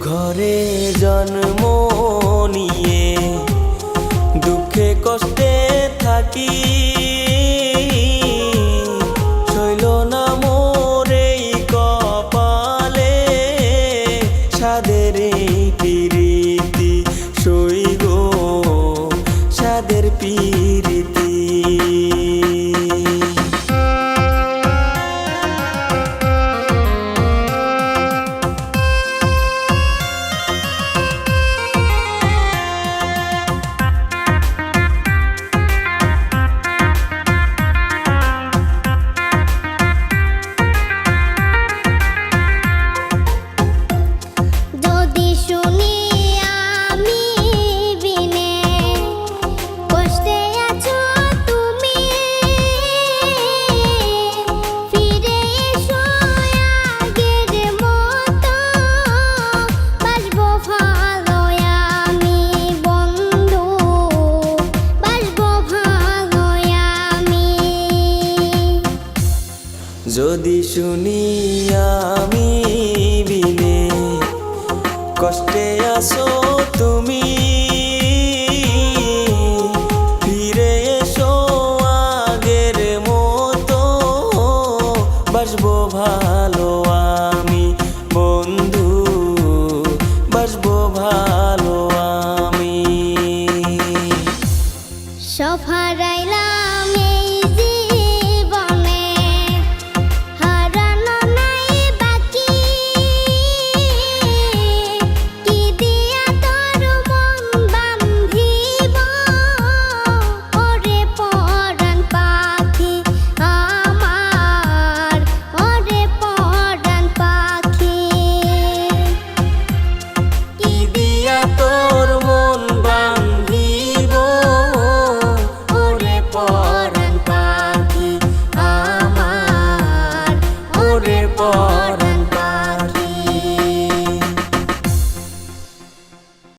ঘরে জন্ম শুনি আমি বিনে কষ্টে আসো তুমি। ফিরে এসো আগের মতো, বাসবো ভালো আমি, বন্ধু, বাসবো ভালো আমি। সফারাইলামে তোর মন বান্ধিব। ওরে পরাণ পাখি আমার ওরে পর